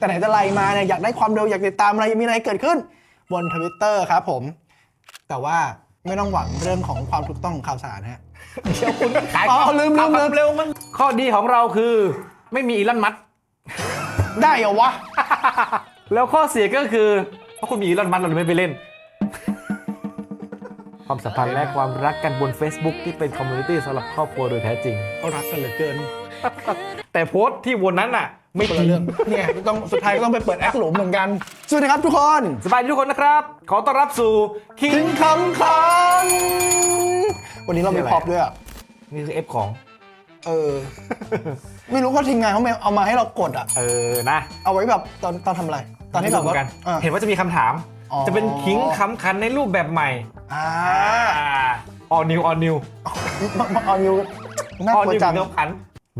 แต่ไหนแต่ไรมาเนี่ยอยากได้ความเร็วอยากติดตามอะไรมีอะไรเกิดขึ้น บนทวิตเตอร์ครับผม แต่ว่าไม่ต้องหวังเรื่องของความถูกต้องของข่าวสารนะฮะเดี๋ยวคุณขายอ๋อลืมลืมลืมเร็วมัน ข้อดีของเราคือไม่มีอีลอนมัสก์ได้เหรอวะ แล้วข้อเสียก็คือเพราะคุณมีอีลอนมัสก์เราเลยไม่ไปเล่น ความสัมพันธ์และความรักกันบน Facebook ที่เป็นคอมมูนิตี้สำหรับครอบครัวโดยแท้จริงเขารักกันเหลือเกิน แต่โพสต์ที่วนนั้นน่ะ ไม่คนจริละงเรื่องเนี่ยต้องสุดท้ายก็ต้องไปเปิดแอคหลุมเหมือนกันสวัสดีครับทุกคน สบายดีทุกคนนะครับ ขอต้อนรับสู่คิถึงงคำคำวันนี้เรามีพร็อพด้วยอะนี่คือ F ของ เออ ไม่รู้เขาทีมงานเขาไม่เอามาให้เรากดอะ เออนะ เอาไว้แบบตอนตอนทำอะไร ตอนที่แบบเหมืว่าอนกันอะเห็นว่าจะมีคำถามอ๋อจะเป็นคิงคำคันในรูปแบบใหม่อ่าออนิวออนิวมามาเอานิวน่าออกลัวนิวจังเนื้อพัน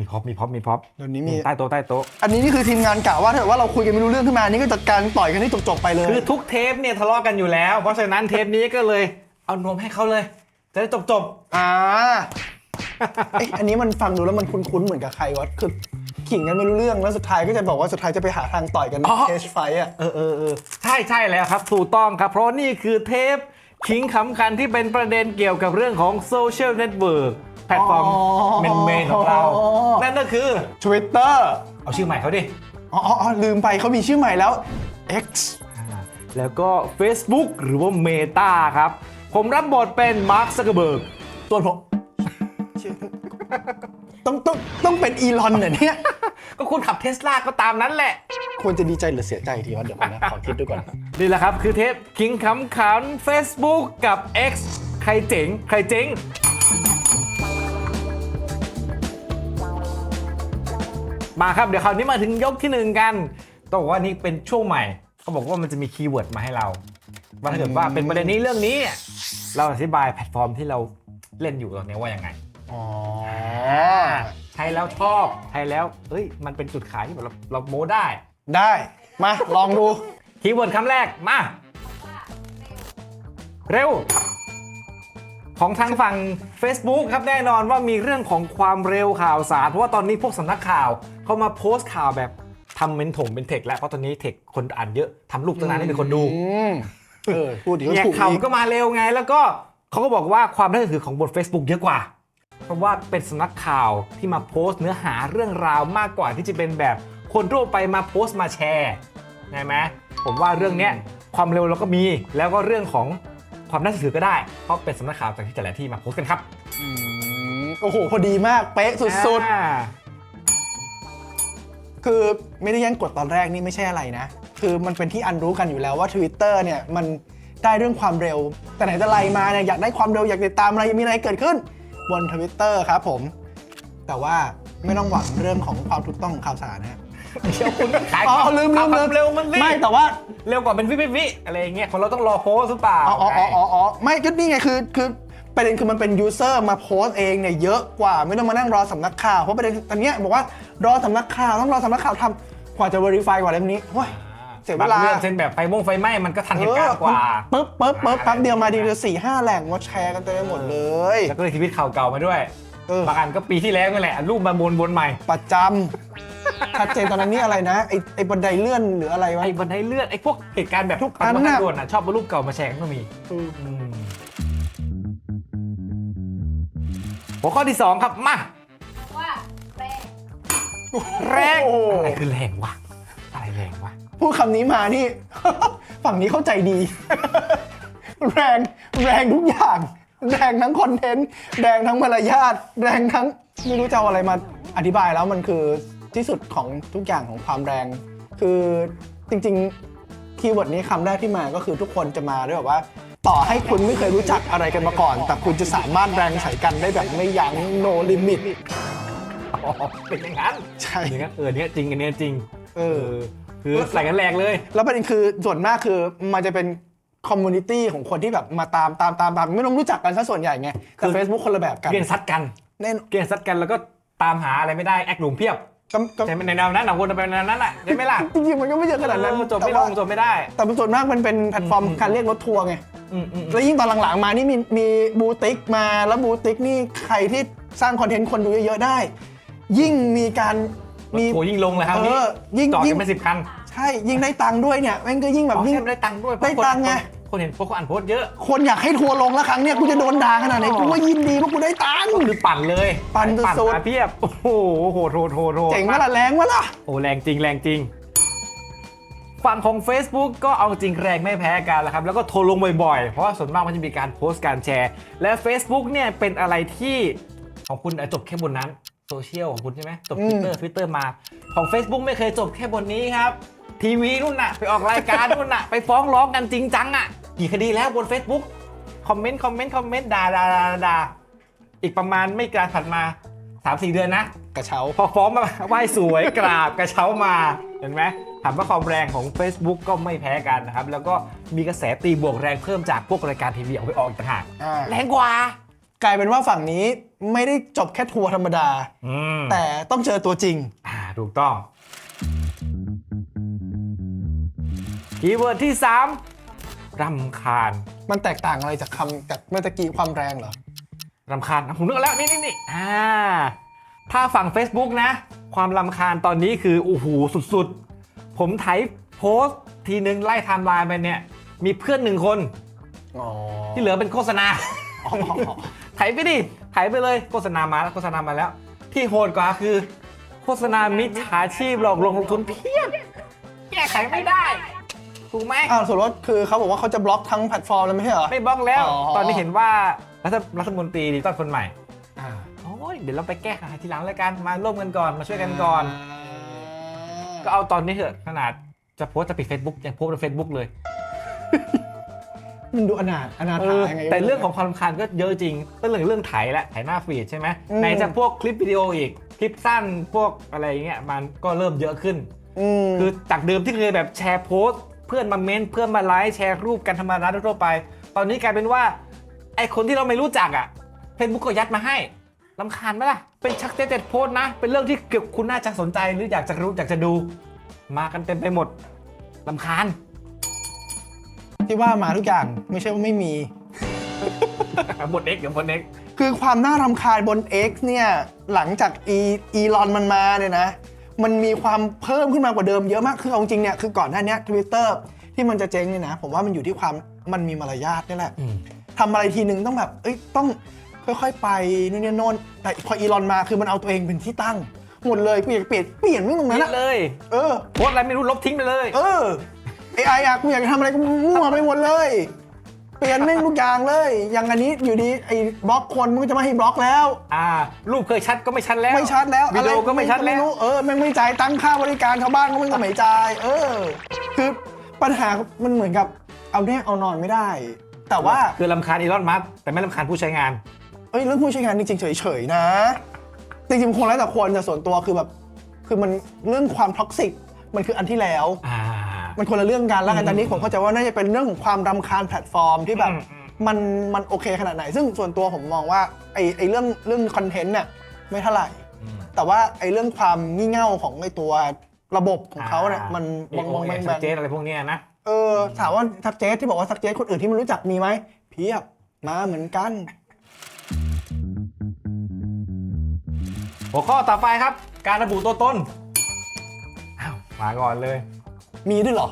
มีพร็อพมีพร็อพมีพร็อพเดี๋ยวนี้มี ใต้โต๊ะใต้โต๊ะ อันนี้นี่คือทีมงานกะว่าถ้าเกิดว่าเราคุยกันไม่รู้เรื่องขึ้นมานี่ก็จัดการต่อยกันที่จบๆไปเลย คือทุกเทปเนี่ยทะเลาะกันอยู่แล้ว เพราะฉะนั้นเทปนี้ก็เลยเอานวมให้เขาเลย จะได้จบจบอ่าเอ้ยอันนี้มันฟังดูแล้วมันคุ้นๆเหมือนกับใครวะคือขิงกันไม่รู้เรื่องแล้วสุดท้ายก็จะบอกว่าสุดท้ายจะไปหาทางต่อยกันในเคสไฟอะ ๆเออเออเออใช่ใช่แล้วครับ ถูกต้องครับ เพราะนี่คือเทปคิงคำคันที่เป็นประเด็นเกี่ยวกับเรื่องของโซเชียลเน็ตเวิร์กแพลตฟอร์มอ๋อเมนเมนของเรา นั่นก็คือ Twitter เอาชื่อใหม่เขาดิอ๋ออ๋ออ๋อลืมไปเขามีชื่อใหม่แล้ว X แล้วก็ Facebook หรือว่า Meta ครับ ผมรับบทเป็นมาร์คซักเกอร์เบิร์กตัวผมชื่อต้องต้องต้องเป็นอีลอนเหรอเนี่ย ก็คุณขับเทสลาก็ตามนั้นแหละ ควรจะดีใจหรือเสียใจทีวะเดี๋ยวก่อนนะขอคิดดูก่อน นี่แหละครับ คือเทปคิงคำขัน Facebook กับ X ใครเจ๋ง ใครเจ๋ง มาครับเดี๋ยวคราวนี้มาถึงยกที่หนึ่งกันต้องบอกว่านี่เป็นช่วงใหม่เขาบอกว่ามันจะมีคีย์เวิร์ดมาให้เราว่าถ้าเกิดว่าเป็นประเด็นนี้เรื่องนี้เนี่ยเราอธิบายแพลตฟอร์มที่เราเล่นอยู่ตอนนี้ว่ายังไงอ๋อใช้แล้วชอบใช้แล้วเอ้ยมันเป็นจุดขายที่แบบเราเราโม้ได้ ได้มาลองดูคีย์เวิร์ดคำแรกมาเร็ว ของทางฝั่ง Facebook ครับแน่นอนว่ามีเรื่องของความเร็วข่าวสาร เพราะว่าตอนนี้พวกสำนักข่าวเขามาโพสต์ข่าวแบบทำเป็นถงเป็นเทคแล้วเพราะตอนนี้เทคคนอ่านเยอะทำรูปตั้งนานให้มีคนดูอืมเออพูดดีก็แยกถูกข่าวอีกก็มาเร็วไง แล้วก็เขาก็บอกว่าความน่าเชื่อถือของบน Facebook เยอะกว่า เพราะว่าเป็นสำนักข่าวที่มาโพสต์เนื้อหาเรื่องราวมากกว่าที่จะเป็นแบบคนทั่วไปมาโพสต์มาแชร์ใช่ไหมผมว่าเรื่องเนี้ยความเร็วเราก็มีแล้วก็เรื่องของ ความน่าเชื่อถือก็ได้ เพราะเป็นสำนักข่าวจากที่แต่ละที่มาโพสต์กันครับอืมโอ้โห พอดีมาก เป๊ะสุดอ่าๆ คือไม่ได้แย่งกดตอนแรกนี่ไม่ใช่อะไรนะ คือมันเป็นที่อันรู้กันอยู่แล้วว่า Twitter เนี่ยมันได้เรื่องความเร็ว แต่ไหนแต่ไรมาเนี่ยอยากได้ความเร็วอยากติดตามอะไรมีอะไรเกิดขึ้น บน Twitter ครับผม แต่ว่าไม่ต้องหวังเรื่องของความถูกต้องของข่าวสารนะฮะ เดี๋ยวคุณขายอ๋อลืมลืมลืมเร็วมันรีบไม่แต่ว่าเร็วกว่าเป็นวิวิวิอะไรอย่างเงี้ยคนเราต้องรอโพสต์หรือเปล่าอ๋ออ๋ออ๋ออ๋ออ๋อไม่ก็นี่ไงคือคือประเด็นคือมันเป็นยูเซอร์มาโพสต์เองเนี่ยเยอะกว่าไม่ต้องมานั่งรอสำนักข่าวเพราะประเด็นอันเนี้ยบอกว่ารอสำนักข่าวต้องรอสำนักข่าวทำกว่าจะ verify กว่าอะไรพวกนี้โอ้ยเสียเวลาบงเรื่องเช่นแบบไฟมงไฟไหม้มันก็ทันเหตุการณ์กว่าปึ๊บปึ๊บปึ๊บแป๊บเดียวมาดีเลยสี่ห้าแหล่งมาแชร์กันเต็มไปหมดเลย แล้วก็เลยชีวิตข่าวเก่ามาด้วยเออบางอันก็ปีที่แล้วนั่นแหละรูปมาบนบนใหม่ประจำ ชัดเจนตอนนั้นนี่อะไรนะ ไอไอบันไดเลื่อนหรืออะไรวะ ไอ้บันไดเลื่อนไอ้พวกเหตุการณ์แบบทุกอันปัน่ะ ด่วนอะชอบเอารูปเก่ามาแชร์ก็มีอืมอืมหัวข้อที่2ครับมาว่าแรงแรงโอ้โหอะไรคือแรงวะอะไรแรงวะพูดคำนี้มานี่ ฝั่งนี้เข้าใจดี แรงแรงทุกอย่าง แรงทั้งคอนเทนต์ แรงทั้งมารยาทแรงทั้งไม่รู้จะเอาอะไรมาอธิบายแล้วมันคือ ที่สุดของทุกอย่างของความแรง คือจริงๆคีย์เวิร์ดนี้คำแรกที่มาก็คือทุกคนจะมาด้วยแบบว่า ต่อให้คุณไม่เคยรู้จักอะไรกันมาก่อน แต่คุณจะสามารถแรงใส่กันได้แบบไม่ยั้ง no limit อ๋อเป็นอย่างนั้นใช่อย่างนั้นเออเนี้ยจริงอันเนี้ยจริง เออ คือใส่กันแรงเลย แล้วประเด็นคือส่วนมากคือมันจะเป็นคอมมูนิตี้ของคนที่แบบมาตามตามตามตามไม่ต้องรู้จักกันซะส่วนใหญ่ไงแต่คือ Facebook คนละแบบกันเกลียนซัดกันแน่นเกลียนซัดกันแล้วก็ตามหาอะไรไม่ได้แอคหลุมเพียบ ก็ก็ใช่ไหมในแนวนั้นนะวนไปในแนวนั้นแหละใช่ไหมล่ะจริงๆมันก็ไม่เยอะขนาดนั้นเออจบแต่ไม่ลว่างจบไม่ได้ แต่ส่วนมากมันเป็นแพลตฟอร์มอืม การเรียกรถทัวร์ไง อืมอืมอืมแล้วยิ่งตอนหลังๆมานี่มีมีบูติกมาแล้วบูติกนี่ใครที่สร้างคอนเทนต์คนดูเยอะๆได้ ยิ่งมีการมี โหยิ่งลงเลยครับเอนี่อยิ่งจอดยิ่กังนไม่สิบคันใช่ยิ่งได้ตังค์ด้วยเนี่ยแม่งก็ยิ่งแบบอ๋อยิ่ง แค่ไม่ได้ตังค์ด้วยได้ตังค์ไงคน เห็นโพสต์เขาอ่านโพสต์เยอะ คนอยากให้ทัวร์ลงแล้วครั้งเนี้ยกูจะโดนด่าขนาดไหนอ๋อกูว่ายินดีเพราะกูได้ตังค์ คือปั่นเลยปั่นสุดๆมาเพียบ โอ้โหโหดโหดโหดโหดเจ๋งวะล่ะแรงวะล่ะ โอ้แรงจริงแรงจริง ฝั่งของ Facebook ก็เอาจริงแรงไม่แพ้กันแล้วครับ แล้วก็โทรลงบ่อยๆ เพราะว่าส่วนมากมันจะมีการโพสต์การแชร์ และ Facebook เนี่ยเป็นอะไรที่ของคุณจบแค่บนนั้นโซเชียลของคุณใช่ไหมจบอืม Twitter Twitter มาของ Facebook ไม่เคยจบแค่บนนี้ครับ ทีวีนู่นน่ะ ไปออกรายการนู่นน่ะ ไปฟ้องร้องกันจริงจังอะ กี่คดีแล้วบน Facebook คอมเมนต์คอมเมนต์คอมเมนต์ด่าด่าด่าด่าอีกประมาณไม่กี่ถัดมา3-4เดือนนะ กระเช้า พอฟ้องมาไหว้สวยกราบกระเช้ามาเห็นไหมถามว่าความแรงของ Facebook ก็ไม่แพ้กันนะครับ แล้วก็มีกระแสตีบวกแรงเพิ่มจากพวกรายการทีวีออกไปออกอีกต่างหากอ่าแรงกว่า กลายเป็นว่าฝั่งนี้ไม่ได้จบแค่ทัวร์ธรรมดา อืม แต่ต้องเจอตัวจริง อ่าถูกต้อง คีย์เวิร์ดที่ 3 รำคาญมันแตกต่างอะไรจากคำจากเมื่อตะกี้ความแรงเหรอรำคาญอะผมนึกออกแล้วนี่นี่นี่อ่าถ้าฝั่ง Facebook นะ ความรำคาญตอนนี้คือโอ้โหสุดๆ ผมไถโพสต์ทีนึงไล่ไทม์ไลน์ไปเนี่ย มีเพื่อนหนึ่งคน อ๋อที่เหลือเป็นโฆษณาไถไปดิไถไปเลยโฆษณามาแล้วโฆษณามาแล้ว ที่โหดกว่าคือ โฆษณามิจฉาชีพหลอกลวงลงทุนเพียบแก้ไขไม่ได้ ถูกไหมอ้าวส่วนว่าคือเขาบอกว่าเขาจะบล็อกทั้งแพลตฟอร์มแล้วไม่ใช่เหรอ ไม่บล็อกแล้ว อ๋อ ตอนนี้เห็นว่ารัฐรัฐมนตรีดิจิตอลคนใหม่อ่าโอ้ยเดี๋ยวเราไปแก้ไขทีหลังแล้วกันมาร่วมกันก่อนมาช่วยกันก่อน ก็เอาตอนนี้เถอะขนาดจะโพสต์จะปิด Facebook ยังโพสต์ใน Facebook เลยมันดูอนาถอนาเอถาอยังไง แต่เรื่องของความรำคาญก็เยอะจริงก็เรื่องเรื่องไถแหละไถหน้าฟีดใช่ไหมอืม ไหนจะพวกคลิปวิดีโออีกคลิปสั้นพวกอะไรอย่างเงี้ยมันก็เริ่มเยอะขึ้นอืมคือจากเดิมที่เคยแบบแชร์โพสต์ เพื่อนมาเม้นต์เพื่อนมาไลค์แชร์รูปกันธรรมดาทั่วไป ตอนนี้กลายเป็นว่าไอคนที่เราไม่รู้จักอะเฟซบุ๊กก็ยัดมาให้ลำคาญไหมล่ะ เป็นชักเจ็ดโพสต์นะ เป็นเรื่องที่เกี่ยวคุณน่าจะสนใจหรืออยากจะรู้อยากจะดู มากันเต็มไปหมดลำคาญ ที่ว่ามาทุกอย่างไม่ใช่ว่าไม่มี บทเอ็กเดี๋ยวบทเอ็กคือความน่ารำคาญบน X เนี่ยหลังจากอีอีลอนมันมาเนี่ยนะ มันมีความเพิ่มขึ้นมากว่าเดิมเยอะมาก คือเอาจริงเนี่ย คือก่อนหน้าเนี้ทวิตเตอร์ที่มันจะเจ๊งเนี่ยนะ ผมว่ามันอยู่ที่ความมันมีมารยาทนี่แหละทำอะไรทีนึงต้องแบบ เอ้ย ต้องค่อยๆ ไปนู่นนี่โน่นแต่พออีลอนมาคือมันเอาตัวเองเป็นที่ตั้ง หมดเลยกูอยากเปลี่ยนเปลี่ยนไม่ตรงนั้นนั่อะนเลย เออ โพสต์อะไรไม่รู้ลบทิ้งไปเลย เออไอไออะกูอยากจะทำอะไรก็มั่วไปหมดเลย เปลี่ยนแม่งทุกอย่างเลย อย่างอันนี้อยู่ดีไอ้บล็อกคนมันก็จะไม่ให้บล็อกแล้ว อ่า รูปเคยชัดก็ไม่ชัดแล้วไม่ชัดแล้ววิดีโอก็ไม่ชัดแล้วรู้เออแม่งไม่จ่ายตังค่าบริการชาวบ้านก็ไม่ไม่จ่ายเออ คือปัญหามันเหมือนกับเอาแน่เอานอนไม่ได้ แต่ว่าคือลำคาญอีลอนมัสแต่ไม่ลำคาญผู้ใช้งานเอ้ยเรื่องผู้ใช้งานจริงๆเฉยๆนะจริงๆคงแล้วแต่คนแต่ส่วนตัวคือแบบคือมันเรื่องความท็อกซิกมันคืออันที่แล้ว อ่า มันคนละเรื่องกันแล้วกันอืมตอนนี้ผมเข้าใจว่าน่าจะเป็นเรื่องของความรำคาญแพลตฟอร์มที่แบบอืมอืมมันมันโอเคขนาดไหน ซึ่งส่วนตัวผมมองว่าไอ้ไอ้เรื่องเรื่องคอนเทนต์เนี่ยไม่เท่าไหร่ แต่ว่าไอ้เรื่องความงี่เง่าของไอ้ตัวระบบของเขาเนี่ยมันมีบางโอบางเอแบงสเจตอะไรพวกเนี้ยนะเออถามว่าซักเจสที่บอกว่าซักเจสคนอื่นที่มันรู้จักมีไหมเพียบมาเหมือนกัน หัวข้อต่อไปครับ การระบุตัวตนอ้าวมาก่อนเลย มีด้วยเหรอ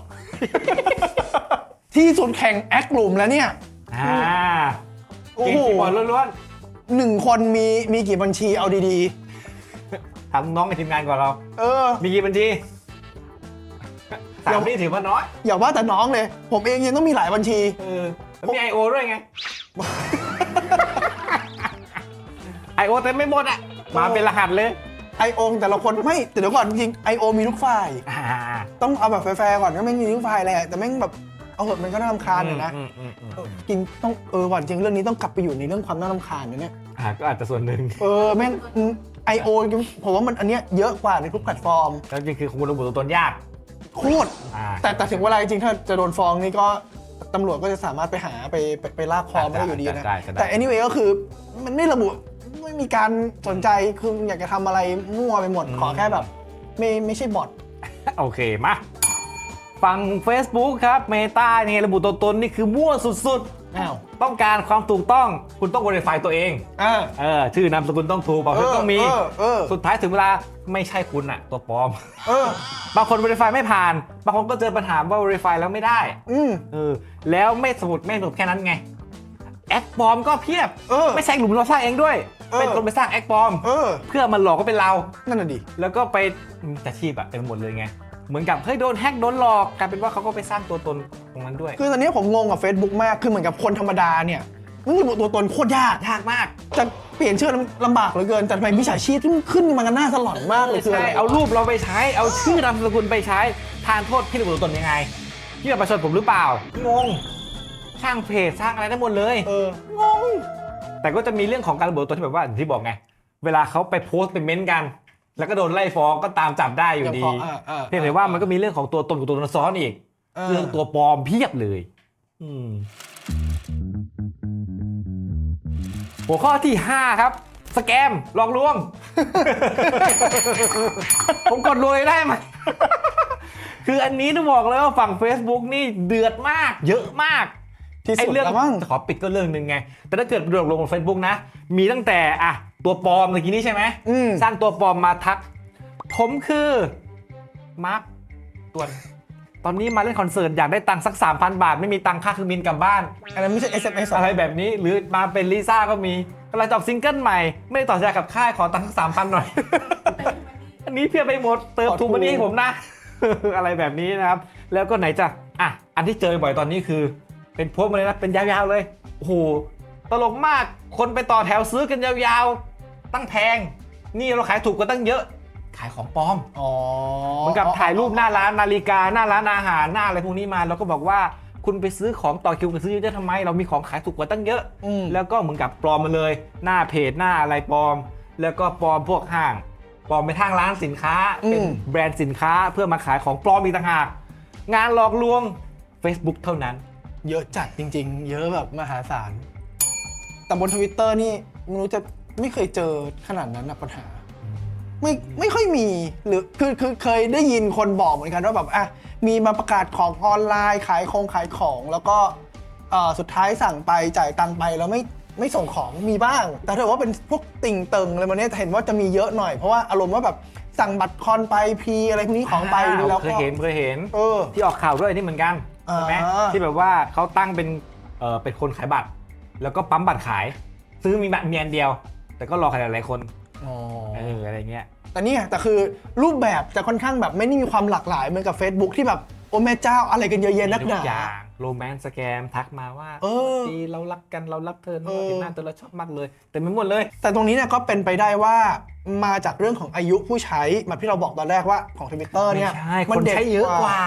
ที่สุดแข่งแอคกลุ่มแล้วเนี่ย อ่าโอ้เก่งโหคีย์บอร์ดล้วนหนึ่งคนมีมีกี่บัญชีเอาดีๆถามน้องในทีมงานก่อนเรา ๆ เออ มีกี่บัญชีสามนี่ถือว่าน้อย อย่าว่าแต่น้องเลย ผมเองยังต้องมีหลายบัญชี เออแล้วมีไอโอด้วยไง ไอโอเต็มไม่หมดอะ มาเป็นรหัสเลย ไอโอแต่ละคนไม่แต่เดี๋ยวก่อนจริงไอโอมีทุกฝ่าย อ่าต้องเอาแบบแฟร์ๆก่อนก็ไม่มีทุกฝ่ายแหละแต่แม่งแบบเอาเหอะมันก็น่ารำคาญอยู่นะอืมอืมอืมเออือมจริงต้องเออวันจริงเรื่องนี้ต้องกลับไปอยู่ในเรื่องความน่ารำคาญนะเนี่ยอ่าก็อาจจะส่วนหนึ่งเออแม่งไอโอผมว่ามันอันเนี้ยเยอะกว่าในทุกแพลตฟอร์มแล้วจริงคือคุณระบุตัวตนยากโคตร อ่า แต่แต่ถึงเวลาจริงๆถ้าจะโดนฟ้องนี่ก็ตำรวจก็จะสามารถไปหาไปไปไปลากคอมาได้อยู่ดีนะ ได้ได้ได้ แต่ anyway ก็คือมันไม่ระบุ ไม่มีการสนใจคืออยากจะทำอะไรมั่วไปหมด ขอแค่แบบ ไม่ไม่ใช่บอท โอเค มาฝั่ง Facebook ครับเมตาเนี่ยระบุตัวตนนี่คือมั่วสุดอ้าวต้องการความถูกต้อง คุณต้อง verify ตัวเอง อ่า เออ ชื่อนามสกุลต้องถูกบอกว่าต้องมีเออเออ สุดท้ายถึงเวลาไม่ใช่คุณอะตัวปลอม เออบางคน verify ไม่ผ่าน บางคนก็เจอปัญหาว่า verify แล้วไม่ได้ อืม เออ แล้วไม่สมุดไม่สมุดแค่นั้นไง แอคปลอมก็เพียบ เออ ไม่ใช่หลุมเราสร้างเองด้วย เออ เป็นคนไปสร้างแอคปลอม เออ เพื่อมันหลอกก็เป็นเรา นั่นน่ะดิ แล้วก็ไปมิจฉาชีพอะเต็มไปหมดเลยไง เหมือนกับเฮ้ยโดนแฮกโดนหลอกกลายเป็นว่าเขาก็ไปสร้างตัวตนตรงนั้นด้วย คือตอนนี้ผมงงกับ Facebook มาก คือเหมือนกับคนธรรมดาเนี่ยมันระบุตัวตนโคตรยาก ยากมากจะเปลี่ยนชื่อลำบากเหลือเกิน แต่ทำไมมิจฉาชีพที่มันขึ้นมากันหน้าสลอนมากเลยคือใช่อะไรเอารูปเราไปใช้ เอาชื่อนามสกุลไปใช้ ทานโทษพี่ระบุตัวตนยังไง พี่มาประชดผมหรือเปล่า งง สร้างเพจสร้างอะไรได้หมดเลย เอองงแต่ก็จะมีเรื่องของการระบุตัวที่แบบว่าอย่างที่บอกไง เวลาเขาไปโพสต์ไปเม้นต์กัน แล้วก็โดนไล่ฟ้องก็ตามจับได้อยู่ดีเดี๋ยวขออ่าอ่า เพียงแต่ว่ามันก็มีเรื่องของตัวตนกับตัวตนซ้อนอีกเรื่องตัวปลอมเพียบเลย อืมหัวข้อที่ 5 ครับ สแกมหลอกลวง ผมกดรวยได้ไหม คืออันนี้ต้องบอกเลยว่าฝั่ง Facebook นี่เดือดมาก เยอะมาก ที่ไอ้สุดเรื่องแล้วมั้ง ขอปิดก็เรื่องหนึ่งไง แต่ถ้าเกิดเรื่องลงบน Facebook นะ มีตั้งแต่อะตัวปลอมเมื่อกี้นี้ใช่ไหม อืม สร้างตัวปลอมมาทัก ผมคือมาร์คตวน ตอนนี้มาเล่นคอนเสิร์ตอยากได้ตังค์สัก 3,000 บาท ไม่มีตังค่าเครื่องบินกลับบ้าน อันนั้นไม่ใช่ SMS หรออะไรแบบนี้หรือมาเป็นลิซ่าก็มีกำลังจะออกซิงเกิลใหม่ ไม่ได้ต่อสัญญากับค่ายขอตังค์สักสามพันหน่อย อันนี้เพียบไปหมดเติมทุนมานี้ให้ผมนะ อะไรแบบนี้นะครับ แล้วก็ไหนจะอะอันที่เจอบ่อยตอนนี้คือ เป็นโพสต์มาเลยนะเป็นยาวๆเลยโอ้โหตลกมากคนไปต่อแถวซื้อกันยาวๆ ตั้งแพง นี่เราขายถูกกว่าตั้งเยอะ ขายของปลอมอ๋อเหมือนกับถ่ายรูปหน้าร้านนาฬิกาหน้าร้านอาหารหน้าอะไรพวกนี้มาแล้วก็บอกว่าคุณไปซื้อของต่อคิวกันซื้อเยอะๆทำไม เรามีของขายถูกกว่าตั้งเยอะ อืมแล้วก็เหมือนกับปลอมมาเลย หน้าเพจหน้าอะไรปลอม แล้วก็ปลอมพวกห้างปลอมไปทางร้านสินค้าเป็นอืม แบรนด์สินค้าเพื่อมาขายของปลอมอีกต่างหากงานหลอกลวง Facebook เท่านั้น เยอะจัดจริง ๆ เยอะแบบมหาศาล แต่บนทวิตเตอร์นี่ไม่รู้จะไม่เคยเจอขนาดนั้นนะปัญหา ไม่ไม่ค่อยมีหรือคือคือเคยได้ยินคนบอกเหมือนกันว่าแบบอะมีมาประกาศของออนไลน์ขายของขายของ แล้วก็เอ่อสุดท้ายสั่งไปจ่ายตังค์ไปแล้วไม่ไม่ส่งของมีบ้าง แต่ถ้าเกิดว่าเป็นพวกติ่งเติงอะไรมาเนี้ยเห็นว่าจะมีเยอะหน่อยเพราะว่าอารมณ์ว่าแบบสั่งบัตรคอนไปพีอะไรพวกนี้ของไปอ่าแล้วเคยก็เห็นเคยเห็น เออ ที่ออกข่าวด้วยนี่เหมือนกัน ใช่ไหมอ่าที่แบบว่าเขาตั้งเป็นเออเป็นคนขายบัตร แล้วก็ปั๊มบัตรขาย ซื้อมีบัตรมีอันเดียว แต่ก็รอขายหลายๆคนอ๋อเอออะไรเงี้ย แต่เนี่ยแต่คือรูปแบบจะค่อนข้างแบบไม่ได้มีความหลากหลายเหมือนกับ Facebook ที่แบบโอ้แม่เจ้าอะไรกันเยอะแยะนักหทุนากอย่างโรแมนต์สแกมทักมาว่าเออดีเรารักกันเรารักเธอนะเออ เห็นหน้าเธอเราชอบมากเลย แต่ไม่หมดเลย แต่ตรงนี้เนี่ยก็เป็นไปได้ว่ามาจากเรื่องของอายุผู้ใช้แบบที่เราบอกตอนแรกว่าของทวิตเตอร์ไม่เนี่ยใช่มัคนด็กใช้เยอะกว่า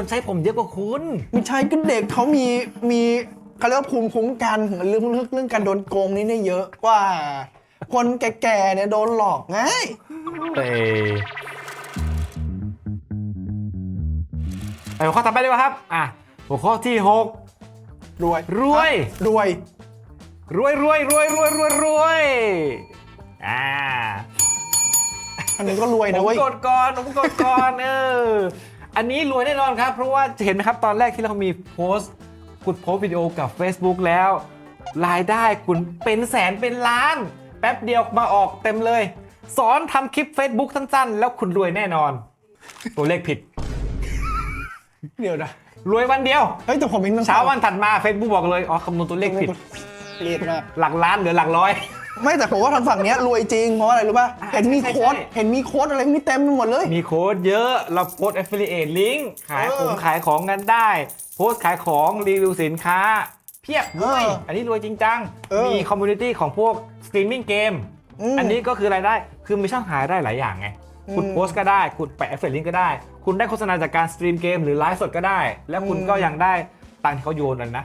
คนใช้ผมเยอะกว่าคุณ ไม่ใช่ก็เด็กเขามีมีเขาเรียกว่าภูมิคุ้มกันเรื่องเรื่องการโดนโกงนี่เนี่ยเยอะกว่า คนแก่ๆเนี่ยโดนหลอกง่ายเอไปหัวข้อต่อไปดีกว่าครับ อะ หัวข้อที่6รวยรวย รวยรวยรวยรวยรวยรวยรวยอ่าอันนี้ก็รวยผนะมเว้ยกดก่อนผมกดก่อนเออ อันนี้รวยแน่นอนครับ เพราะว่าเห็นไหมครับตอนแรกที่เรามีโพสต์คุณโพสต์วิดีโอกับ Facebook แล้ว รายได้คุณเป็นแสนเป็นล้าน แป๊บเดียวมาออกเต็มเลย สอนทำคลิป Facebook สั้นๆ แล้วคุณรวยแน่นอน ตัวเลขผิด เดี๋ยวนะรวยวันเดียว เฮ้ยแต่ผมเองต้องเช้าวันถัดมา Facebook บอกเลย อ๋อคำนวณตัวเลขผิดเรียดมาก หลักล้านเหลือหลักร้อย ไม่แต่ผมว่าทางฝั่งเนี้ยรวยจริงเพราะว่าอะไรรู้ป่ะอ่าเห็นมีใช่ใช่โค้ดใช่เห็นมีโค้ดอะไรนี่เต็มไปหมดเลย มีโค้ดเยอะ เราโพสต์ affiliate link ขายของเออขายของกันได้ โพสต์ขายของรีวิวสินค้า เพียบรวยเอออัอันนี้รวยจริงจัง เออ มีคอมมูนิตี้ของพวกสตรีมมิ่งเกมอืมอันนี้ก็คือรายได้ คือมีช่องหายได้หลายอย่างไง คุณอืมโพสต์ก็ได้ คุณไป affiliate link ก็ได้ คุณได้โฆษณาจากการสตรีมเกมหรือไลฟ์สดก็ได้ แล้วคุณอืม ก็ยังได้ตังค์ที่เขาโยนอะไรนะ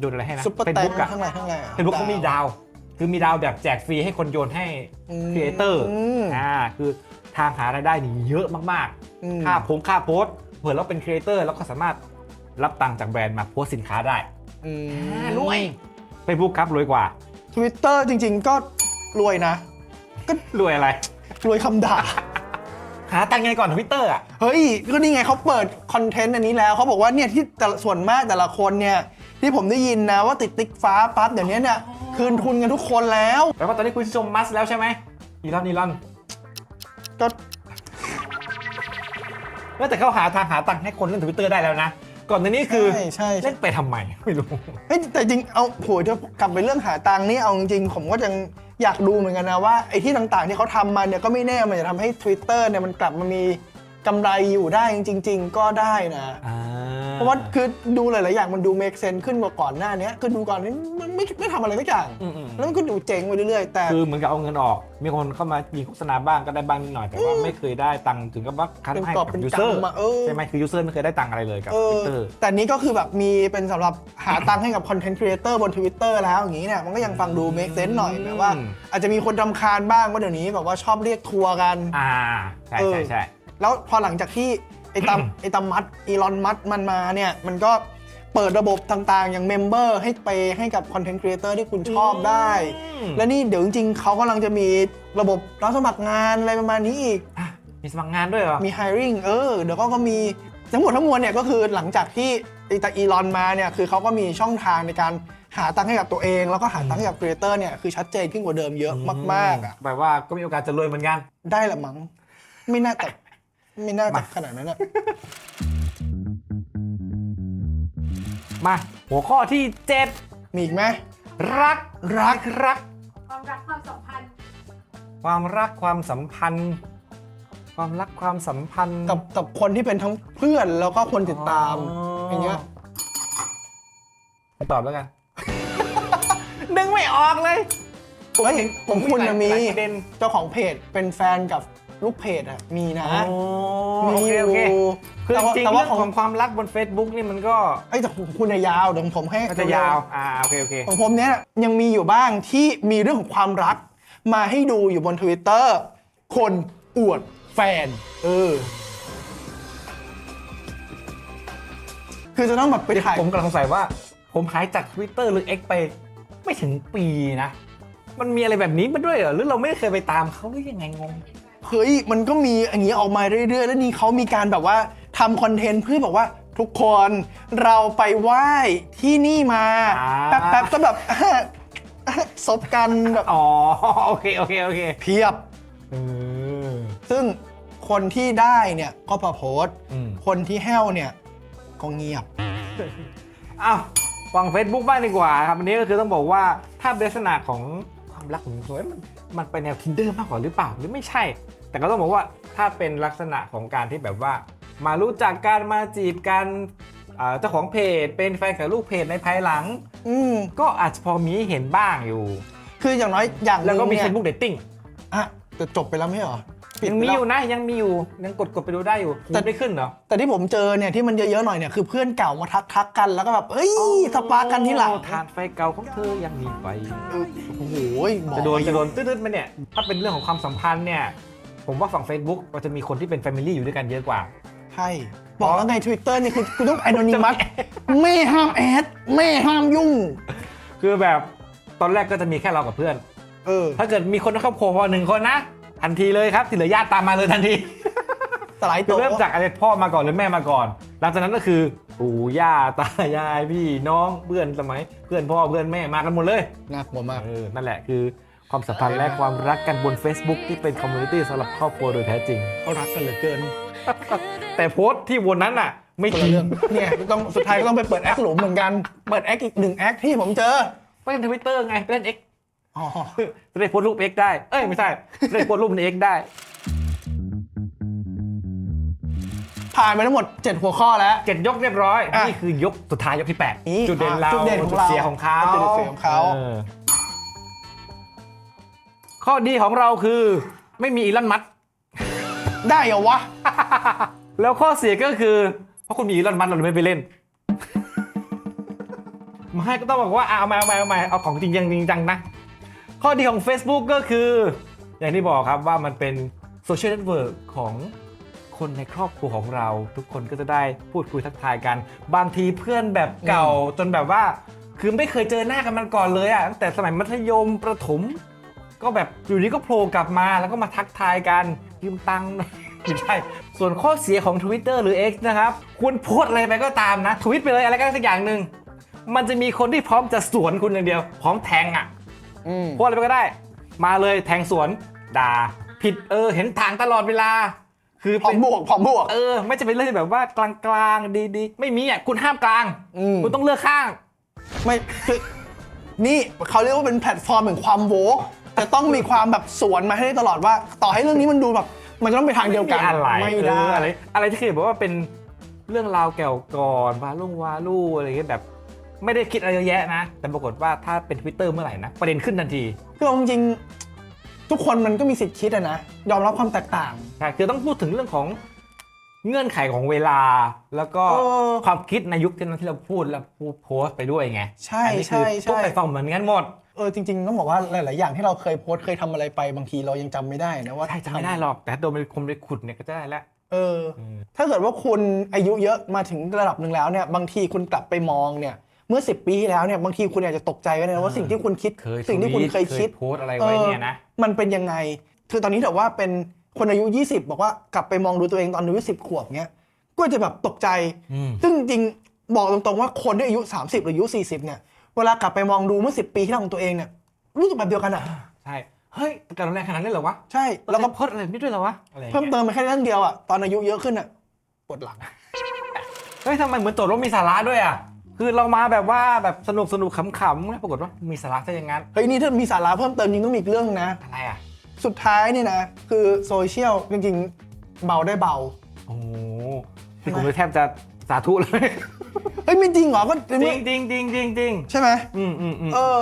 โยนอะไรให้นะซุปเปอร์แตง Facebook อะข้างในข้างในอะ เฟซบุ๊กเขามีดาว คือมีดาวแบบแจกฟรีให้คนโยนให้อืมครีเอเตอร์อืมอ่าคือทางหารายได้นี่เยอะมากอืมๆค่าพงค่าโพสต์เผื่อเราเป็นครีเอเตอร์แล้วก็สามารถรับตังค์จากแบรนด์มาโพสต์สินค้าได้อืมอ่ารวยเฟซบุ๊กครับรวยกว่าทวิตเตอร์จริง ๆ ก็รวยนะรวยอะไร รวยคำด่าหาตังค์ไงก่อนทวิตเตอร์อะ เฮ้ย ก็นี่ไงเขาเปิดคอนเทนต์อันนี้แล้วเขาบอกว่าเนี่ยที่แต่ละส่วนมากแต่ละคนเนี่ยจ ที่ผมได้ยินนะว่าติดติ๊กฟ้าปั๊บเดี๋ยวนี้เนี่ยคืนทุนกันทุกคนแล้วแปลว่าตอนนี้คุณชมมัสแล้วใช่ไหมอีลอนอีลอนก็เออแต่เขาหาทางหาตังค์ให้คนเล่นทวิตเตอร์ได้แล้วนะ ก่อนหน้านี้คือใช่ใช่ใช่ เล่นไปทำไมไม่รู้ เฮ้ยแต่จริงเอาโหเดี๋ยวกลับไปเรื่องหาตังค์นี่เอาจริงๆผมก็ยังอยากดูเหมือนกันนะว่าไอ้ที่ต่างๆที่เขาทำมาเนี่ยก็ไม่แน่มันจะทำให้ Twitter เนี่ยมันกลับมามี กำไรอยู่ได้จริง ๆ ก็ได้นะเพราะว่าคือดูหลายๆอย่างมันดู make sense ขึ้นกว่าก่อนหน้านี้คือดูก่อนนี้มันไม่ไม่ทำอะไรสักอย่าง อืมอืมแล้วมันก็ดูเจ๋งไปเรื่อยๆ แต่ คือเหมือนกับเอาเงินออก มีคนเข้ามามีโฆษณาบ้างก็ได้บ้างนิดหน่อยแต่ว่าไม่เคยได้ตังค์ถึงกับว่าคันเป็นให้กอบกับเป็นยูเซอร์กำมาเออ ใช่ไหมคือยูเซอร์ไม่เคยได้ตังค์อะไรเลยกับเอทอวิตเตอร์ แต่นี้ก็คือแบบมีเป็นสำหรับหาตังค์ให้กับคอนเทนต์ครีเอเตอร์บน Twitter แล้วอย่างนี้เนี่ยมันก็ยังฟังดู make sense หน่อยแบบว่าอืมอาจจะมีคนรำคาญบ้างว่าเดี๋ยวนี้แบบว่าชอบเรียกทัวร์กัน อ่า ใช่เออ ใช่ใช่ แล้วพอหลังจากที่ไอ้ตัมไอ้ตัมมัดอีลอนมัดมันมาเนี่ย มันก็เปิดระบบต่างๆ อย่างเมมเบอร์ให้ไปให้กับคอนเทนต์ครีเอเตอร์ที่คุณชอบได้ อืม และนี่เดี๋ยวจริงๆเขากำลังจะมีระบบรับสมัครงานอะไรประมาณนี้อีก อะมีสมัครงานด้วยเหรอ มี hiring เออ เดี๋ยวก็ก็มีทั้งหมดทั้งมวลเนี่ยก็คือหลังจากที่ไอ้ตาอีลอนมาเนี่ย คือเขาก็มีช่องทางในการหาตังค์ให้กับตัวเอง แล้วก็หาตังค์ให้กับครีเอเตอร์เนี่ย คือชัดเจนขึ้นกว่าเดิมเยอะมากๆอะ แปลว่าก็มีโอกาสจะรวยเหมือนกัน ได้ละมั้ง ไม่น่าแต่ ไม่น่าจะขนาดนั้นอะมา หัวข้อที่มีอีกไหม7รักรัก รัก ความรักความสัมพันธ์ความรักความสัมพันธ์ ความรักความสัมพันธ์กับกับคนที่เป็นทั้งเพื่อนแล้วก็คนติดตามอย่างเงี้ยตอบแล้วกัน นึงไม่ออกเลยเฮ้ยผมคุณนะมี หลายประเด็น เจ้าของเพจเป็นแฟนกับ ลูกเพจอะมีนะอ๋อมีโอเคโอเคยู่คือแต่ว่าจริงแต่ๆว่าเรื่องขขอองงความรักบน Facebook นี่มันก็ไอ้ยแต่ของคุณน่ะยาวเดี๋ยวผมให้ก็จะยาวอ่าโอเคโอเค ของผมเนี้ยยังมีอยู่บ้างที่มีเรื่องของความรัก มาให้ดูอยู่บน Twitter คนอวดแฟน เออ คือจะต้องแบบไปถ่ายผมกำลังสงสัยว่า ผมหายจาก Twitter หรือ X ไป ไม่ถึงปีนะ มันมีอะไรแบบนี้มาด้วยเหรอ หรือเราไม่เคยไปตามเขาหรือยังไงงง เฮ้ยมันก็มีอย่างนี้ออกมาเรื่อยๆ แล้วนี่เขามีการแบบว่าทำคอนเทนต์เพื่อแบบว่าทุกคนเราไปไหว้ที่นี่มาอ่า แป๊บๆก็แบบ ซบกันแบบอ๋อ โอเค โอเค โอเคเพียบ เออ ซึ่งคนที่ได้เนี่ยก็มาโพสต์อืม คนที่แห้วเนี่ยก็เงียบ อ้าวฟัง Facebook บ้างดีกว่าครับอันนี้ก็คือต้องบอกว่าถ้าเป็นลักษณะของความรักของสวยมันมันไปแนว Tinder มากกว่าหรือเปล่าหรือไม่ใช่ แต่ก็ต้องบอกว่าถ้าเป็นลักษณะของการที่แบบว่า มารู้จักกันมาจีบกันอ่าเจ้าของเพจเป็นแฟนกับลูกเพจในภายหลัง อืมก็อาจจะพอมีให้เห็นบ้างอยู่ คืออย่างน้อยอย่างหแล้วนึ่งก็มีเนี่ย Facebook Dating อะแต่จบไปแล้วไม่ใช่เหรอปิดยังไปมีแล้อว ยู่นะยังมีอยู่ยังกดกดไปดูได้อยู่แต่ แต่ได้ขึ้นเหรอแต่ที่ผมเจอเนี่ยที่มันเยอะๆหน่อยเนี่ยคือเพื่อนเก่ามาทักทักๆกันแล้วก็แบบเอ้ยสปาร์กกันที่หลังทานไฟเก่าของเธอยังมีไฟเออโอ้โหบอกจะโดนจะโดนตืดๆไหมเนี่ย ถ้าเป็นเรื่องของความสัมพันธ์เนี่ย ผมว่าฝั่ง Facebook เราจะมีคนที่เป็นแฟมิลี่อยู่ด้วยกันเยอะกว่า ใช่ บอกแล้วไง Twitter นี่คือคุณต้องไอโนนิมัสไม่ห้ามแอด ไม่ห้ามยุ่ง คือแบบตอนแรกก็จะมีแค่เรากับเพื่อน เออ ถ้าเกิดมีคนในครอบครัวพอหนึ่งคนนะทันทีเลยครับที่เหลือญาติตามมาเลยทันทีสไลด์คือตัวเริ่มจากอะไรพ่อมาก่อนหรือแม่มาก่อน หลังจากนั้นก็คือปู่ย่าตายายพี่น้องเพื่อนสมัย เพื่อนพ่อเพื่อนแม่มากันหมดเลย น่ากลัวมาก เออ นั่นแหละคือ ความสัมพันธ์และความรักกันบน Facebook ที่เป็นคอมมูนิตี้สำหรับครอบครัวโดยแท้จริง เขารักกันเหลือเกินแต่โพสต์ที่วนนั้นน่ะ ไม่คนจริละงเรื่องเนี่ยต้องสุดท้ายก็ต้องไปเปิดแอคหลุมเหมือนกันเปิดแอคอีกหนึ่งแอคที่ผมเจอไปเล่นทวิตเตอร์ไงไปเล่น X อ๋อจะได้โพสต์รูป X ได้ เอ้ยไม่ใช่จะได้โพสต์รูปใน X ได้ ผ่านไปทั้งหมด 7 หัวข้อแล้ว เจ็ดยกเรียบร้อย อะนี่คือยกสุดท้ายยกที่นี่8จุดเด่นเราจุดเด่นของเราเสียของเขาจุดเสียของเขา ออ ข้อดีของเราคือไม่มีอีลอนมัสก์ได้เหรอวะ แล้วข้อเสียก็คือ เพราะคุณมีอีลอนมัสก์เราเลยไม่ไปเล่น ไม่ก็ต้องบอกว่าอะเอามาเอามาเอามาเอาของจริงจังจริงจังนะ ข้อดีของ Facebook ก็คือ อย่างที่บอกครับว่ามันเป็นโซเชียลเน็ตเวิร์กของคนในครอบครัวของเรา ทุกคนก็จะได้พูดคุยทักทายกัน บางทีเพื่อนแบบเก่าจนแบบว่า คือไม่เคยเจอหน้ากันมันก่อนเลยอะตั้งแต่สมัยมัธยมประถม ก็แบบอยู่นี้ก็โผล่กลับมาแล้วก็มาทักทายกันยืมตังค์หน่อยไม่ใช่ ส่วนข้อเสียของ Twitter หรือ X นะครับ คุณโพสต์อะไรไปก็ตามนะ ทวิตไปเลยอะไรก็ได้สักอย่างหนึ่งมันจะมีคนที่พร้อมจะสวนคุณอย่างเดียว พร้อมแทงอะอืมโพสอะไรไปก็ได้ มาเลยแทงสวนด่า ผิดเออ เห็นทางตลอดเวลา คือพร้อเป็มน บวกพร้อมบวก เออ ไม่จะเป็นเรื่องที่แบบว่ากลางๆดีๆ ไม่มีอะคุณห้ามกลาง อืม คุณต้องเลือกข้าง ไม่คือนี่เขาเรียกว่าเป็นแพลตฟอร์มแห่งความโวก จะต้องมีความแบบสวนมาให้ได้ตลอดว่า ต่อให้เรื่องนี้มันดูแบบ มันจะต้องไปทางเดียวกันไม่มีอะไรไม่เอได้ออะไรอะไรที่เคยบอกว่าเป็นเรื่องราวเก่าก่อนวาลุ่งวาลูอะไรอย่างเงี้ยแบบ ไม่ได้คิดอะไรเยอะแยะนะ แต่ปรากฏว่าถ้าเป็น Twitter เมื่อไหร่นะ ประเด็นขึ้นทันที คือเอาจริงๆทุกคนมันก็มีสิทธิ์คิดอะนะยอมรับความแตกต่าง ใช่คือต้องพูดถึงเรื่องของเงื่อนไขของเวลา แล้วก็เออความคิดในยุคที่นั้นที่เราพูดแล้วพูดโพสต์ไปด้วยไงใช่อันี้คือใช่ใช่ทุกแพลตฟอร์มเหมือนกันหมด เออจริงๆต้องบอกว่าหลาย ๆ อย่างที่เราเคยโพสต์เคยทำอะไรไปบางทีเรายังจำไม่ได้นะว่าใช่จำไม่ได้หรอก แต่ถ้าโดนเป็นคนไปขุดเนี่ยก็จะได้แล้วเอออ ม ถ้าเกิดว่าคุณอายุเยอะมาถึงระดับหนึ่งแล้วเนี่ยบางทีคุณกลับไปมองเนี่ยเมื่อ 10 ปีที่แล้วเนี่ยบางทีคุณอาจจะตกใจก็ได้นะว่าสิ่งที่คุณคิดเคยสิ่งที่คุณเคยคิด โพสต์อะไรไว้เนี่ยนะออมันเป็นยังไง คือตอนนี้ถือว่าเป็นคนอายุ 20 บอกว่ากลับไปมองดูตัวเองตอนอายุ10ขวบเงี้ย ก็จะแบบตกใจ อืม ซึ่งจริงๆบอกตรงๆว่าคนที่อายุ 30 หรืออายุ 40 เนี่ย เวลากลับไปมองดูเมื่อ10ปีที่แล้วของตัวเองเนี่ยรู้สึกแบบเดียวกันอะ ใช่ เฮ้ยการรุนแรงขนาดนั้นเลยเหรอวะใช่แล้แล้ววก็ก็โพสต์อะไรนิดด้วยเหรอวะอะไรอย่างเพิ่มเงี้ยเติมไปแค่เรื่องเดียวอะตอนอายุเยอะขึ้นอะปวดหลัง เฮ้ยทำไมเหมือนโจทย์ว่ามีสาระด้วยอะคือเรามาแบบว่าแบบสนุกสนุกขำๆปรากฏว่ามีสาระซะอย่างนั้นเฮ้ยนี่ถ้ามีสาระเพิ่มเติมจริงต้องมีอีกเรื่องนะ อะไรอะสุดท้ายนี่นะ คือโซเชียลจริงๆ เบาได้เบา โอ้โหที่ผมเลยแทบจะ สาธุเลย เฮ้ยไม่จริงเหรอก็จริงจริงจริงจริงจริงใช่ไหมอืมอืมอืมเออ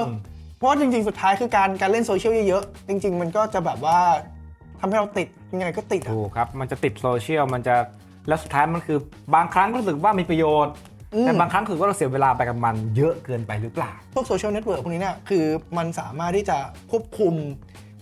เพราะว่าจริง ๆ สุดท้ายคือการการเล่นโซเชียลเยอะๆจริง ๆ มันก็จะแบบว่าทำให้เราติดยังไงก็ติดอะถูกครับ มันจะติดโซเชียลมันจะแล้วสุดท้ายมันคือบางครั้งก็รู้สึกว่ามีประโยชน์อืมแต่บางครั้งคือว่าเราเสียเวลาไปกับมันเยอะเกินไปหรือเปล่า พวกโซเชียลเน็ตเวิร์กพวกนี้เนี่ยคือมันสามารถที่จะควบคุม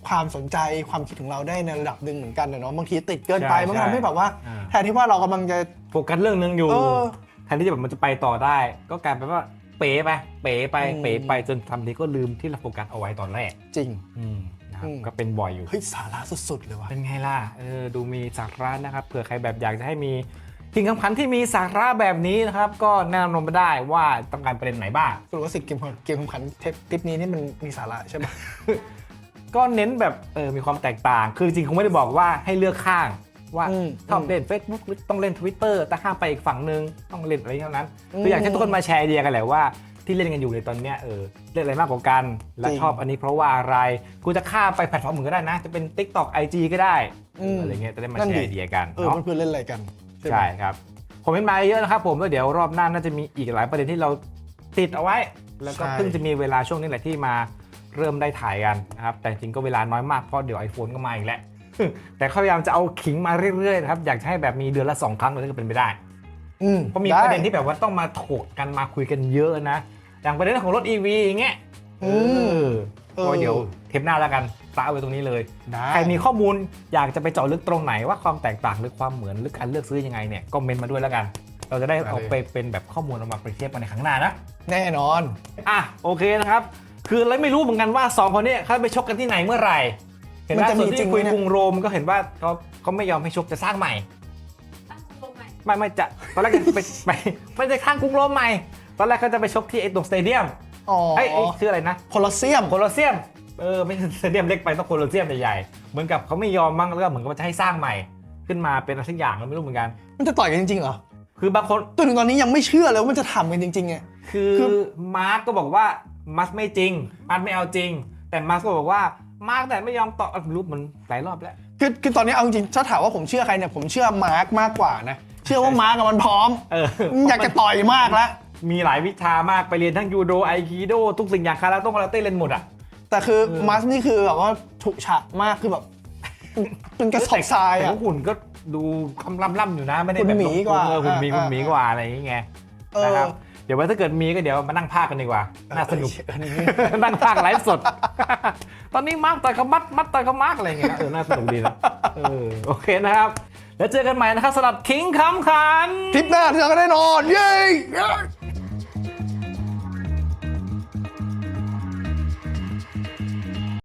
ความสนใจความคิดของเราได้ในระดับหนึ่งเหมือนกันนะเนาะบางทีติดเกินไปใช่มันก็ใช่ทำให้แบบว่าอ่าแทนที่ว่าเรากำลังจะ โฟกัสเรื่องหนึงอยู่เออ แทนที่จะแบบมันจะไปต่อได้ ก็กลายเป็นว่าเป๋ไปเป๋ไปอืม เป๋ไปจนทำนี้ก็ลืมที่เราโฟกัสเอาไว้ตอนแรกจริง อืมนะครับอืม ก็เป็นบ่อยอยู่ เฮ้ยสาระสุดๆเลยว่ะ เป็นไงล่ะเออดูมีสาระนะครับเผื่อใครแบบอยากจะให้มีสิ่งสำคัญที่มีสาระแบบนี้นะครับ ก็แนะนำมาได้ว่าต้องการประเด็นไหนบ้าง สรุปว่าสิ่งเกมเกมคำขันเทปคลิปนี้นี่มันมีสาระใช่ไหม ก็เน้นแบบเออมีความแตกต่าง คือจริงๆคงไม่ได้บอกว่าให้เลือกข้าง ว่าอืมชอบเล่น Facebook หรือต้องเล่น Twitter แต่ห้ามไปอีกฝั่งหนึ่งต้องเล่นอะไรเท่านั้นอืมคืออยากให้ทุกคนมาแชร์ไอเดียกันแหละว่าที่เล่นกันอยู่ในตอนเนี้ยเออเล่นอะไรมากกว่ากันและจริง ชอบอันนี้เพราะว่าอะไรกูจะข้ามไปแพลตฟอร์มอื่นก็ได้นะ จะเป็น TikTok IG ก็ได้อืม อะไรเงี้ยจะได้มานั่นแชดิ ร์ไอเดียกันเออเนาะ เพื่อนๆเล่นอะไรกันไหม ใช่ครับผมเห็นมาเยอะนะครับผมแล้วเดี๋ยวรอบหน้าน่าจะมีอีกหลายประเด็นที่เราติดเอาไว้ แล้วก็ใช่ เพิ่งจะมีเวลาช่วงนี้แหละที่มาเริ่มได้ถ่ายกันนะครับแต่จริงก็เวลาน้อยมากเพราะเดี๋ยว iPhone ก็มาอีกแล้ว แต่เขาพยายามจะเอาขิงมาเรื่อยๆนะครับอยากจะให้แบบมีเดือนละ2ครั้งเลยก็เป็นไปได้อืมเพราะมีได้ประเด็นที่แบบว่าต้องมาถกกันมาคุยกันเยอะนะอย่างประเด็นของรถ EV อย่างเงี้ยอืมเออก็เดี๋ยวเทปหน้าแล้วกันตาเอาไว้ตรงนี้เลยได้ใครมีข้อมูลอยากจะไปเจาะลึกตรงไหนว่าความแตกต่างหรือความเหมือนหรือการเลือกซื้อยังไงเนี่ยก็เมนต์มาด้วยแล้วกัน เราจะได้เอาไปเป็นแบบข้อมูลเอามาเปรียบเทียบกันในครั้งหน้านะแน่นอนอะโอเคนะครับ คือเราไม่รู้เหมือนกันว่าสองคนเนี้เขาไปชกกันที่ไหนเมื่อไหร่ เห็นมันว่าจะส่มีวนจริที่งไหมคุยเนี่ย กรุงโรมก็เห็นว่าเขาเขาไม่ยอมให้ชกจะสร้างใหม่ ตั้งลงใหม่ไม่ไม่จะตอนแรกจะไปไปไม่ได้ข้างกรุงโรมใหม่ ตอนแรกเขาจะไปชกที่ไอ้ตรงสเตเดียมอ๋อไอ้ยเอ้ยชื่ออะไรนะ โคลอสเซียม โคลอเซียม เออ ไม่ใช่สเตเดียมเล็กไปต้องโคลอเซียมใหญ่ๆ เหมือนกับเขาไม่ยอมมั้งแล้วก็เหมือนกับว่าจะให้สร้างใหม่ ขึ้นมาเป็นอะไรสักอย่างเราไม่รู้เหมือนกัน มันจะต่อยกันจริงๆเหรอคือบางคน จนถึงตอนนี้ยังไม่เชื่อเลยว่ามันจะทำกันจริงๆไงคือคือ มาร์กก็บอกว่ามัสไม่จริง มัสไม่เอาจริง แต่มาร์กก็บอกว่า มาร์กแต่ไม่ยอมตอบรู้มันหลายรอบแล้ว คือคือตอนนี้เอาจริงๆถ้าถามว่าผมเชื่อใครเนี่ยผมเชื่อมาร์กมากกว่านะ เชื่อว่ามาร์กมันพร้อม เออ อยากจะต่อยมากแล้ว มีหลายวิชามากไปเรียนทั้งยูโดไอคิโดทุกสิ่งอย่างคาราต้งคาราเต้เล่นหมดอะ แต่คือเออมาร์กนี่คือแบบว่าถูกฉะมากคือแบบ เป็นกระสอบทรายแต่อะก็หุ่นก็ดูคำล่ำๆอยู่นะไม่ได้แบบหุ่นหมีกว่าเออหุ่นหมีอ่าหุ่นหมีกว่าอะไรอย่างเงี้ยเออ นะครับเดี๋ยวไว้ถ้าเกิดมีก็เดี๋ยวมานั่งพากกันดีกว่า น่าสนุกเออนี่นั่งพากไลฟ์สด ตอนนี้มาร์กต่อยเขามัดมัดต่อยเขามาร์กอะไรอย่างเงี้ยเออน่าสนุกดีนะเออโอเคนะครับ แล้วเจอกันใหม่นะครับสำหรับคิงคำขัน ทริปหน้าเจอกันแน่นอน เย้